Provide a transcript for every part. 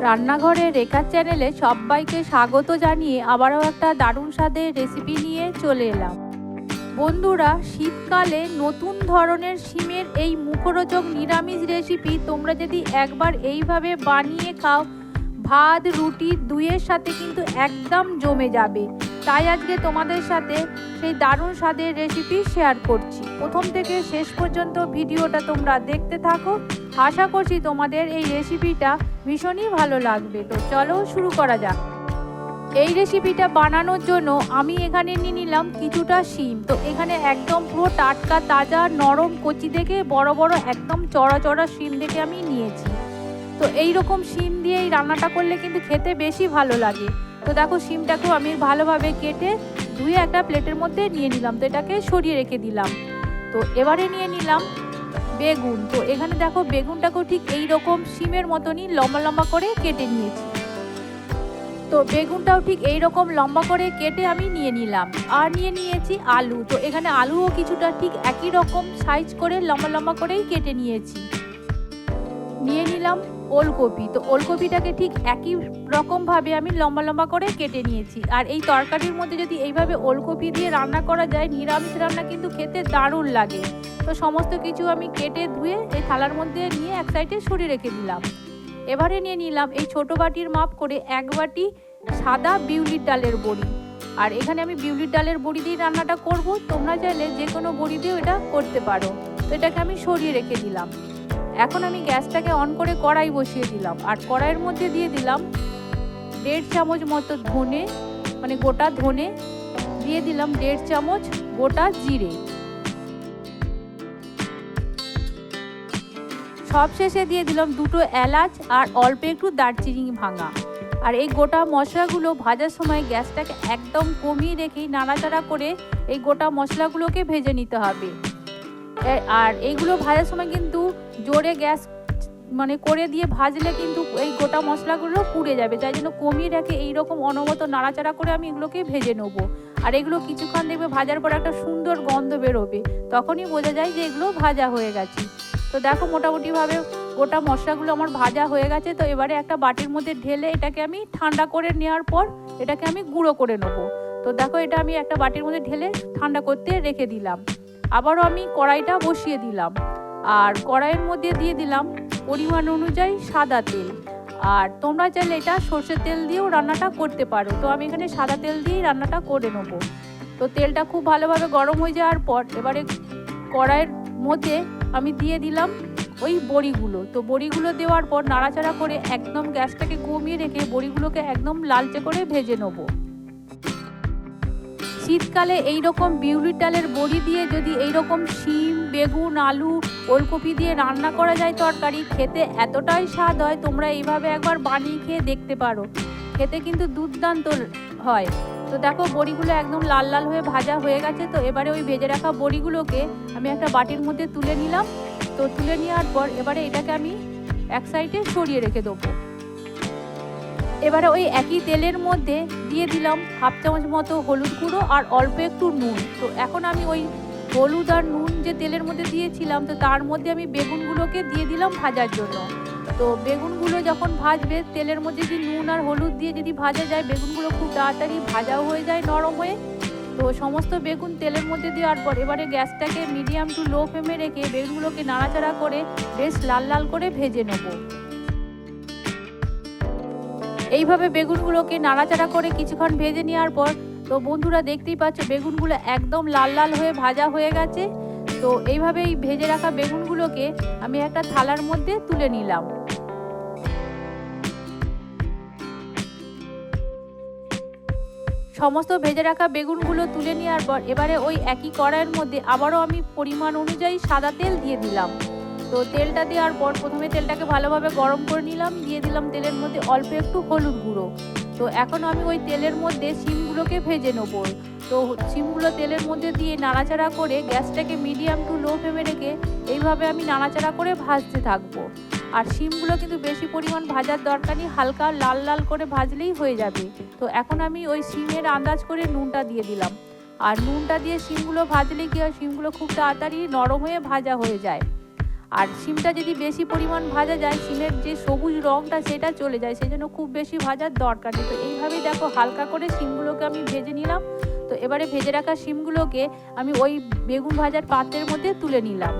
রান্নাঘরে রেখার চ্যানেলে সবাইকে স্বাগত জানিয়ে আবারও একটা দারুণ স্বাদের রেসিপি নিয়ে চলে এলাম। বন্ধুরা, শীতকালে নতুন ধরনের শিমের এই মুখরোচক নিরামিষ রেসিপি তোমরা যদি একবার এইভাবে বানিয়ে খাও, ভাত, রুটি দুইয়ের সাথে কিন্তু একদম জমে যাবে। তাই আজকে তোমাদের সাথে সেই দারুণ স্বাদের রেসিপি শেয়ার করছি। প্রথম থেকে শেষ পর্যন্ত ভিডিওটা তোমরা দেখতে থাকো। আশা করছি তোমাদের এই রেসিপিটা ভীষণই ভালো লাগবে। তো চলো শুরু করা যাক। এই রেসিপিটা বানানোর জন্য আমি এখানে নিয়ে নিলাম কিছুটা শিম। তো এখানে একদম পুরো টাটকা, তাজা, নরম কচি দেখে বড় বড় একদম চড়া চড়া শিম দেখে আমি নিয়েছি। তো এই রকম শিম দিয়ে এই রান্নাটা করলে কিন্তু খেতে বেশি ভালো লাগে। তো দেখো শিমটাকেও আমি ভালোভাবে কেটে ধুয়ে একটা প্লেটের মধ্যে নিয়ে নিলাম। তো এটাকে সরিয়ে রেখে দিলাম। তো এবারে নিয়ে নিলাম বেগুন। তো এখানে দেখো বেগুনটাকেও ঠিক এই রকম শিমের মতনই লম্বা লম্বা করে কেটে নিয়েছি। তো বেগুনটাও ঠিক এই রকম লম্বা করে কেটে আমি নিয়ে নিলাম। আর নিয়ে নিয়েছি আলু। তো এখানে আলুও কিছুটা ঠিক একই রকম সাইজ করে লম্বা লম্বা করেই কেটে নিয়েছি। নিয়ে নিলাম। ওলকপি। তো ওলকপিটাকে ঠিক একই রকমভাবে আমি লম্বা লম্বা করে কেটে নিয়েছি। আর এই তরকারির মধ্যে যদি এইভাবে ওলকপি দিয়ে রান্না করা যায়, নিরামিষ রান্না কিন্তু খেতে দারুণ লাগে। তো সমস্ত কিছু আমি কেটে ধুয়ে এই থালার মধ্যে নিয়ে এক সাইডে সরিয়ে রেখে দিলাম। এবারে নিয়ে নিলাম এই ছোট বাটির মাপ করে এক বাটি সাদা বিউলির ডালের বড়ি। আর এখানে আমি বিউলির ডালের বড়ি দিয়ে রান্নাটা করব। তোমরা চাইলে যে কোনো বড়ি দিয়েও এটা করতে পারো। তো এটাকে আমি সরিয়ে রেখে দিলাম। এখন আমি গ্যাসটাকে অন করে কড়াই বসিয়ে দিলাম। আর কড়াইয়ের মধ্যে দিয়ে দিলাম দেড় চামচ মতো ধনে মানে গোটা ধনে, দিয়ে দিলাম দেড় চামচ গোটা জিরে। সব শেষে দিয়ে দিলাম দুটো এলাচ আর অল্প একটু দারচিনি ভাঙা। আর এই গোটা মশলাগুলো ভাজার সময় গ্যাসটাকে একদম কমিয়ে রেখেই নাড়াচাড়া করে এই গোটা মশলাগুলোকে ভেজে নিতে হবে। আর এইগুলো ভাজার সময় কিন্তু জোরে গ্যাস মানে করে দিয়ে ভাজলে কিন্তু এই গোটা মশলাগুলো পুড়ে যাবে। তাই জন্য কমিয়ে রেখে এইরকম অনবত নাড়াচাড়া করে আমি এগুলোকে ভেজে নেব। আর এগুলো কিছুক্ষণ দেখবে ভাজার পর একটা সুন্দর গন্ধ বেরোবে। তখনই বোঝা যায় যে এগুলো ভাজা হয়ে গেছে। তো দেখো মোটামুটিভাবে গোটা মশলাগুলো আমার ভাজা হয়ে গেছে। তো এবারে একটা বাটির মধ্যে ঢেলে এটাকে আমি ঠান্ডা করে নেওয়ার পর এটাকে আমি গুঁড়ো করে নেব। তো দেখো এটা আমি একটা বাটির মধ্যে ঢেলে ঠান্ডা করতে রেখে দিলাম। আবারও আমি কড়াইটা বসিয়ে দিলাম। আর কড়াইয়ের মধ্যে দিয়ে দিলাম পরিমাণ অনুযায়ী সাদা তেল। আর তোমরা চাইলে এটা সর্ষের তেল দিয়েও রান্নাটা করতে পারো। তো আমি এখানে সাদা তেল দিয়েই রান্নাটা করে নেব। তো তেলটা খুব ভালোভাবে গরম হয়ে যাওয়ার পর এবারে কড়াইয়ের মধ্যে আমি দিয়ে দিলাম ওই বড়িগুলো। তো বড়িগুলো দেওয়ার পর নাড়াচাড়া করে একদম গ্যাসটাকে কমিয়ে রেখে বড়িগুলোকে একদম লালচে করে ভেজে নেব। শীতকালে এই রকম বিউলির ডালের বড়ি দিয়ে যদি এই রকম শিম, বেগুন, আলু, ওলকপি দিয়ে রান্না করা যায় তরকারি, খেতে এতটাই স্বাদ হয়, তোমরা এইভাবে একবার বানিয়ে খেয়ে দেখতে পারো। খেতে কিন্তু দুর্দান্ত হয়। তো দেখো, বড়িগুলো একদম লাল লাল হয়ে ভাজা হয়ে গেছে, তো এবারে ওই ভেজে রাখা বড়িগুলোকে আমি একটা বাটির মধ্যে তুলে নিলাম। তো তুলে নেওয়ার পর এবারে এটাকে আমি এক সাইডে সরিয়ে রেখে দেবো। এবারে ওই একই তেলের মধ্যে দিয়ে দিলাম হাফ চামচ মতো হলুদ গুঁড়ো আর অল্প একটু নুন। তো এখন আমি ওই হলুদ আর নুন যে তেলের মধ্যে দিয়েছিলাম, তো তার মধ্যে আমি বেগুনগুলোকে দিয়ে দিলাম ভাজার জন্য। তো বেগুনগুলো যখন ভাজবে, তেলের মধ্যে যদি নুন আর হলুদ দিয়ে যদি ভাজা যায়, বেগুনগুলো খুব তাড়াতাড়ি ভাজাও হয়ে যায় নরম হয়ে। তো সমস্ত বেগুন তেলের মধ্যে দেওয়ার পর এবারে গ্যাসটাকে মিডিয়াম টু লো ফ্লেমে রেখে বেগুনগুলোকে নাড়াচাড়া করে বেশ লাল লাল করে ভেজে নেব। এইভাবে বেগুনগুলোকে নাড়াচাড়া করে কিছুক্ষণ ভেজে নেওয়ার পর, তো বন্ধুরা দেখতেই পাচ্ছ, বেগুনগুলো একদম লাল লাল হয়ে ভাজা হয়ে গেছে। তো এইভাবে এই ভেজে রাখা বেগুনগুলোকে আমি একটা থালার মধ্যে তুলে নিলাম। সমস্ত ভেজে রাখা বেগুনগুলো তুলে নেওয়ার পর, এবারে ওই একই কড়াইয়ের মধ্যে আবারও আমি পরিমাণ অনুযায়ী সাদা তেল দিয়ে দিলাম। তো তেলটা দেওয়ার পর প্রথমে তেলটাকে ভালোভাবে গরম করে নিলাম। দিয়ে দিলাম তেলের মধ্যে অল্প একটু হলুদ গুঁড়ো। তো এখন আমি ওই তেলের মধ্যে শিমগুলোকে ভেজে নেব। তো শিমগুলো তেলের মধ্যে দিয়ে নাড়াচাড়া করে গ্যাসটাকে মিডিয়াম টু লো ফ্লেমে রেখে এইভাবে আমি নাড়াচাড়া করে ভাজতে থাকব। আর শিমগুলো কিন্তু বেশি পরিমাণ ভাজার দরকার নেই, হালকা লাল লাল করে ভাজলেই হয়ে যাবে। তো এখন আমি ওই শিমের আন্দাজ করে নুনটা দিয়ে দিলাম। আর নুনটা দিয়ে শিমগুলো ভাজলে কি হয়, শিমগুলো খুব তাড়াতাড়ি নরম হয়ে ভাজা হয়ে যায়। আর সিমটা যদি বেশি পরিমাণ ভাজা যায়, সিমের যে সবুজ রঙটা সেটা চলে যায় সেই জন্য খুব বেশি ভাজার দরকার নেই। তো এইভাবেই দেখো হালকা করে সিমগুলোকে আমি ভেজে নিলাম। তো এবারে ভেজে রাখা সিমগুলোকে আমি ওই বেগুন ভাজার পাত্রের মধ্যে তুলে নিলাম।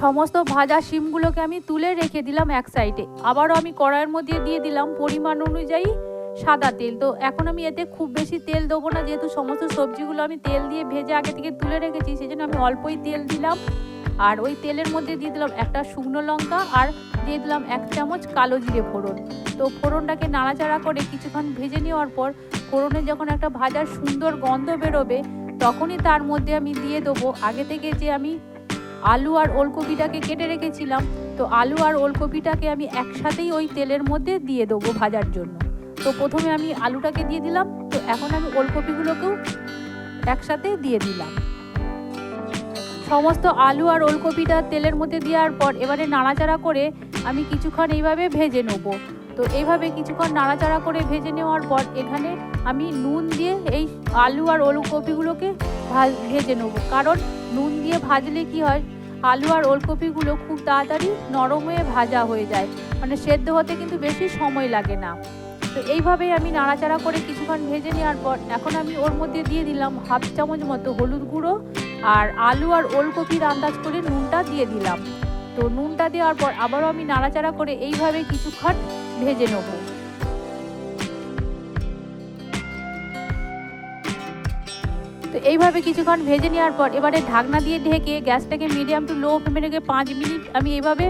সমস্ত ভাজা শিমগুলোকে আমি তুলে রেখে দিলাম এক সাইডে। আবারও আমি কড়াইয়ের মধ্যে দিয়ে দিলাম পরিমাণ অনুযায়ী সাদা তেল। তো এখন আমি এতে খুব বেশি তেল দেবো না, যেহেতু সমস্ত সবজিগুলো আমি তেল দিয়ে ভেজে আগে থেকে তুলে রেখেছি সেই জন্য আমি অল্পই তেল দিলাম। আর ওই তেলের মধ্যে দিয়ে দিলাম একটা শুকনো লঙ্কা আর দিয়ে দিলাম এক চামচ কালো জিরে ফোড়ন। তো ফোড়নটাকে নাড়াচাড়া করে কিছুক্ষণ ভেজে নেওয়ার পর ফোড়নে যখন একটা ভাজার সুন্দর গন্ধ বেরোবে, তখনই তার মধ্যে আমি দিয়ে দেবো। আগে থেকে যে আমি আলু আর ওলকপিটাকে কেটে রেখেছিলাম, তো আলু আর ওলকপিটাকে আমি একসাথেই ওই তেলের মধ্যে দিয়ে দেবো ভাজার জন্য। তো প্রথমে আমি আলুটাকে দিয়ে দিলাম, তো এখন আমি ওলকপিগুলোকেও একসাথে দিয়ে দিলাম। সমস্ত আলু আর ওলকপিটা তেলের মধ্যে দেওয়ার পর এবারে নাড়াচাড়া করে আমি কিছুক্ষণ এইভাবে ভেজে নেব। তো এইভাবে কিছুক্ষণ নাড়াচাড়া করে ভেজে নেওয়ার পর এখানে আমি নুন দিয়ে এই আলু আর ওলকপিগুলোকে ভেজে নেব। কারণ নুন দিয়ে ভাজলে কি হয়, আলু আর ওলকপিগুলো খুব তাড়াতাড়ি নরম হয়ে ভাজা হয়ে যায়। মানে সেদ্ধ হতে কিন্তু বেশি সময় লাগে না। তো এইভাবেই আমি নাড়াচাড়া করে কিছুক্ষণ ভেজে নেওয়ার পর এখন আমি ওর মধ্যে দিয়ে দিলাম হাফ চামচ মতো হলুদ গুঁড়ো আর আলু আর ওলকপির আন্দাজ করে নুনটা দিয়ে দিলাম। তো নুনটা দেওয়ার পর আবারও আমি নাড়াচাড়া করে এইভাবে কিছুক্ষণ ভেজে নেব। তো এইভাবে কিছুক্ষণ ভেজে নেওয়ার পর এবারে ঢাকনা দিয়ে ঢেকে গ্যাসটাকে মিডিয়াম টু লো ফ্লেমে রেখে পাঁচ মিনিট আমি এইভাবে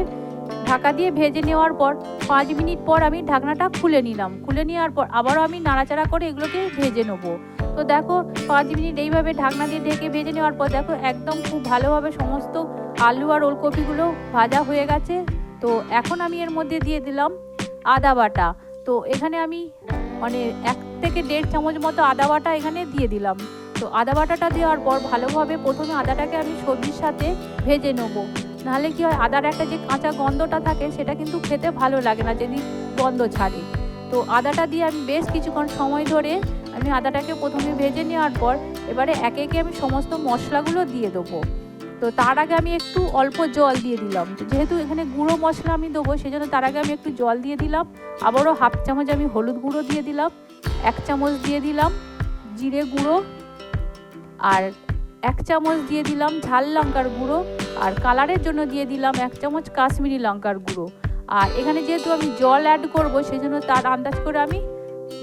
ঢাকা দিয়ে ভেজে নেওয়ার পর পাঁচ মিনিট পর আমি ঢাকনাটা খুলে নিলাম। খুলে নেওয়ার পর আবারও আমি নাড়াচাড়া করে এগুলোকে ভেজে নেব। তো দেখো, পাঁচ মিনিট এইভাবে ঢাকনা দিয়ে ঢেকে ভেজে নেওয়ার পর দেখো, একদম খুব ভালোভাবে সমস্ত আলু আর ওলকপিগুলো ভাজা হয়ে গেছে। তো এখন আমি এর মধ্যে দিয়ে দিলাম আদা বাটা। তো এখানে আমি মানে এক থেকে দেড় চামচ মতো আদা বাটা এখানে দিয়ে দিলাম। তো আদা বাটাটা দেওয়ার পর ভালোভাবে প্রথমে আদাটাকে আমি সবজির সাথে ভেজে নেব। নাহলে কি হয়, আদার একটা যে কাঁচা গন্ধটা থাকে, সেটা কিন্তু খেতে ভালো লাগে না যদি গন্ধ ছাড়ে। তো আদাটা দিয়ে আমি বেশ কিছুক্ষণ সময় ধরে আমি আদাটাকে প্রথমে ভেজে নেওয়ার পর, এবারে একে একে আমি সমস্ত মশলাগুলো দিয়ে দেবো। তো তার আগে আমি একটু অল্প জল দিয়ে দিলাম। যেহেতু এখানে গুঁড়ো মশলা আমি দেবো সেই জন্য তার আগে আমি একটু জল দিয়ে দিলাম। আবারও হাফ চামচ আমি হলুদ গুঁড়ো দিয়ে দিলাম, এক চামচ দিয়ে দিলাম জিরে গুঁড়ো আর এক চামচ দিয়ে দিলাম ঝাল লঙ্কার গুঁড়ো আর কালারের জন্য দিয়ে দিলাম এক চামচ কাশ্মীরি লঙ্কার গুঁড়ো। আর এখানে যেহেতু আমি জল অ্যাড করব সেই জন্য তার আন্দাজ করে আমি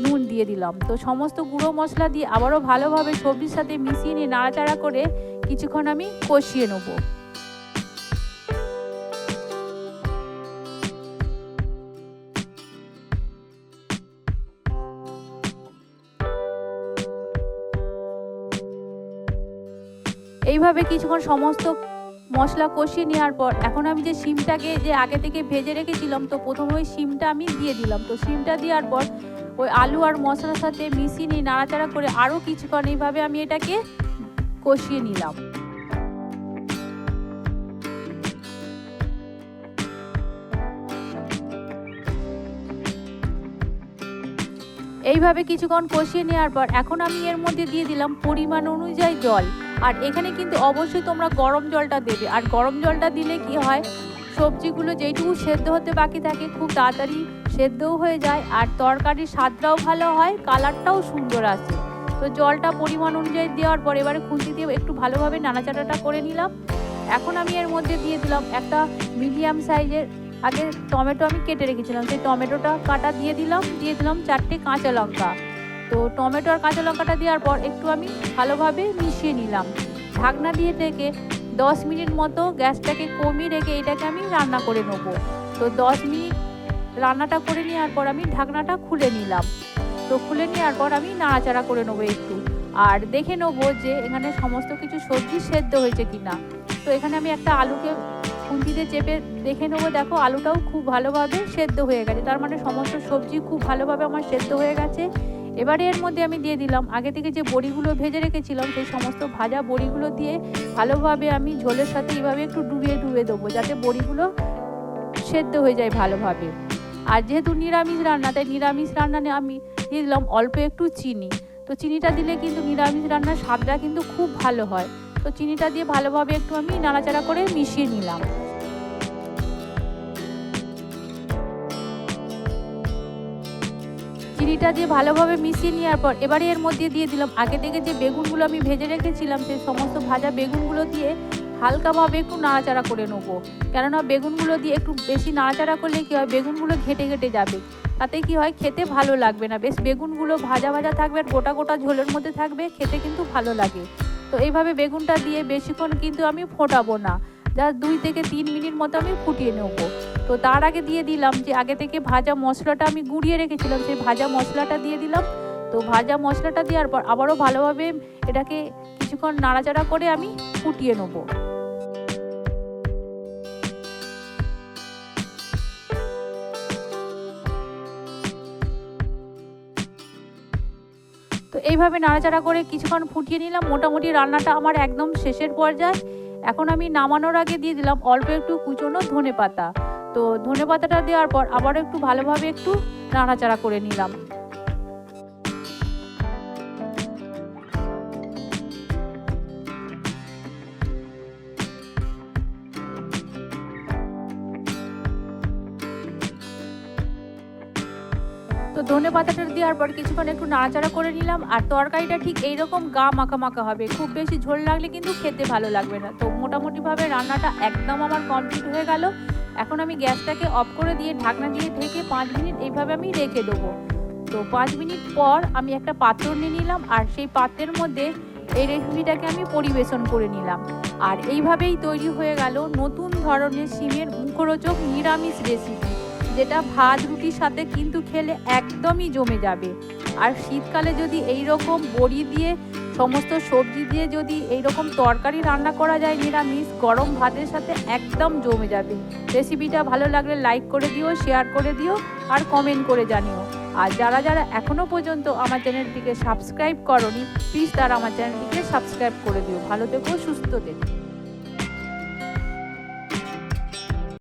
নুন দিয়ে দিলাম। তো সমস্ত গুঁড়ো মশলা দিয়ে আবারও ভালোভাবে সবজির সাথে মিশিয়ে নিয়ে নাড়াচাড়া করে কিছুক্ষণ আমি কষিয়ে নেব। এইভাবে কিছুক্ষণ সমস্ত মশলা কষিয়ে নেওয়ার পর, এখন আমি যে শিমটাকে যে আগে থেকে ভেজে রেখেছিলাম, তো প্রথমে ওই শিমটা আমি দিয়ে দিলাম। তো শিমটা দেওয়ার পর ওই আলু আর মশলার সাথে মিশিয়ে নিয়ে নাড়াচাড়া করে আরও কিছুক্ষণ এইভাবে আমি এটাকে কষিয়ে নিলাম। এইভাবে কিছুক্ষণ কষিয়ে নেওয়ার পর, এখন আমি এর মধ্যে দিয়ে দিলাম পরিমাণ অনুযায়ী জল। আর এখানে কিন্তু অবশ্যই তোমরা গরম জলটা দেবে। আর গরম জলটা দিলে কি হয়? সবজিগুলো যেইটুকু সেদ্ধ হতে বাকি থাকে, খুব তাড়াতাড়ি সেদ্ধও হয়ে যায়। আর তরকারির স্বাদটাও ভালো হয়, কালারটাও সুন্দর আসে। তো জলটা পরিমাণ অনুযায়ী দেওয়ার পর এবারে খুন্তি দিয়ে একটু ভালোভাবে নাড়াচাড়াটা করে নিলাম। এখন আমি এর মধ্যে দিয়ে দিলাম একটা মিডিয়াম সাইজের, আগে টমেটো আমি কেটে রেখেছিলাম। সেই টমেটোটা কাটা দিয়ে দিলাম দিয়ে দিলাম চারটে কাঁচা লঙ্কা। তো টমেটো আর কাঁচা লঙ্কাটা দেওয়ার পর একটু আমি ভালোভাবে মিশিয়ে নিলাম। ঢাকনা দিয়ে থেকে দশ মিনিট মতো গ্যাসটাকে কমিয়ে রেখে এটাকে আমি রান্না করে নেব। তো দশ মিনিট রান্নাটা করে নেওয়ার পর আমি ঢাকনাটা খুলে নিলাম। তো খুলে নেওয়ার পর আমি নাড়াচাড়া করে নেব একটু। আর দেখে নেব যে এখানে সমস্ত কিছু সবজি সেদ্ধ হয়েছে কিনা। তো এখানে আমি একটা আলুকে খুন্তিতে চেপে দেখে নেব, দেখো আলুটাও খুব ভালোভাবে সেদ্ধ হয়ে গেছে। তার মানে সমস্ত সবজি খুব ভালোভাবে আমার সেদ্ধ হয়ে গেছে। এবারে এর মধ্যে আমি দিয়ে দিলাম। আগে থেকে যে বড়িগুলো ভেজে রেখেছিলাম, সেই সমস্ত ভাজা বড়িগুলো দিয়ে ভালোভাবে আমি ঝোলের সাথে এইভাবে একটু ডুবিয়ে ডুবিয়ে দেবো, যাতে বড়িগুলো সেদ্ধ হয়ে যায় ভালোভাবে। আর যেহেতু নিরামিষ রান্না, তাই নিরামিষ রান্না আমি দিয়ে দিলাম অল্প একটু চিনি। তো চিনিটা দিলে কিন্তু নিরামিষ রান্নার স্বাদটা কিন্তু খুব ভালো হয়। তো চিনিটা দিয়ে ভালোভাবে একটু আমি নাড়াচাড়া করে মিশিয়ে নিলাম। চিনিটা দিয়ে ভালোভাবে মিশিয়ে নেওয়ার পর এবারে এর মধ্যে দিয়ে দিলাম। আগে থেকে যে বেগুনগুলো আমি ভেজে রেখেছিলাম, সেই সমস্ত ভাজা বেগুনগুলো দিয়ে হালকাভাবে একটু নাড়াচাড়া করে নেব। কেননা বেগুনগুলো দিয়ে একটু বেশি নাড়াচাড়া করলে কী হয়, বেগুনগুলো ঘেটে ঘেটে যাবে। তাতে কি হয়, খেতে ভালো লাগবে না। বেশ বেগুনগুলো ভাজা ভাজা থাকবে, আর গোটা গোটা ঝোলের মধ্যে থাকবে, খেতে কিন্তু ভালো লাগে। তো এইভাবে বেগুনটা দিয়ে বেশিক্ষণ কিন্তু আমি ফোটাবো না। যা দুই থেকে তিন মিনিট মতো আমি ফুটিয়ে নেব। তো তার আগে দিয়ে দিলাম যে আগে থেকে ভাজা মশলাটা আমি গুঁড়িয়ে রেখেছিলাম, সেই ভাজা মশলাটা দিয়ে দিলাম। তো ভাজা মশলাটা দেওয়ার পর আবারও ভালোভাবে এটাকে কিছুক্ষণ নাড়াচাড়া করে আমি ফুটিয়ে নেব। তো এইভাবে নাড়াচাড়া করে কিছুক্ষণ ফুটিয়ে নিলাম। মোটামুটি রান্নাটা আমার একদম শেষের পর্যায়ে। এখন আমি নামানোর আগে দিয়ে দিলাম অল্প একটু কুচোনো ধনে পাতা তো ধনে পাতাটা দেওয়ার পর আবারও একটু ভালোভাবে একটু নাড়াচাড়া করে নিলাম। তো ধনে পাতাটা দেওয়ার পর কিছুক্ষণ একটু নাড়াচাড়া করে নিলাম আর তরকারিটা ঠিক এইরকম গা মাখা মাখা হবে। খুব বেশি ঝোল লাগলে কিন্তু খেতে ভালো লাগবে না। তো মোটামুটিভাবে রান্নাটা একদম আমার কমপ্লিট হয়ে গেল। এখন আমি গ্যাসটাকে অফ করে দিয়ে ঢাকনা দিয়ে ঢেকে পাঁচ মিনিট এইভাবে আমি রেখে দেবো। তো পাঁচ মিনিট পর আমি একটা পাত্র নিয়ে নিলাম আর সেই পাত্রের মধ্যে এই রেসিপিটাকে আমি পরিবেশন করে নিলাম। আর এইভাবেই তৈরি হয়ে গেল নতুন ধরনের সিমের মুখরোচক নিরামিষ রেসিপি, যেটা ভাত, রুটির সাথে কিন্তু খেলে একদমই জমে যাবে। আর শীতকালে যদি এই রকম বড়ি দিয়ে সমস্ত সবজি দিয়ে যদি এইরকম তরকারি রান্না করা যায় নিরামিষ, গরম ভাতের সাথে একদম জমে যাবে। রেসিপিটা ভালো লাগলে লাইক করে দিও শেয়ার করে দিও আর কমেন্ট করে জানিও। আর যারা যারা এখনও পর্যন্ত আমার চ্যানেলটিকে সাবস্ক্রাইব করনি প্লিজ তারা আমার চ্যানেলটিকে সাবস্ক্রাইব করে দিও। ভালো থেকো, সুস্থ থেকো।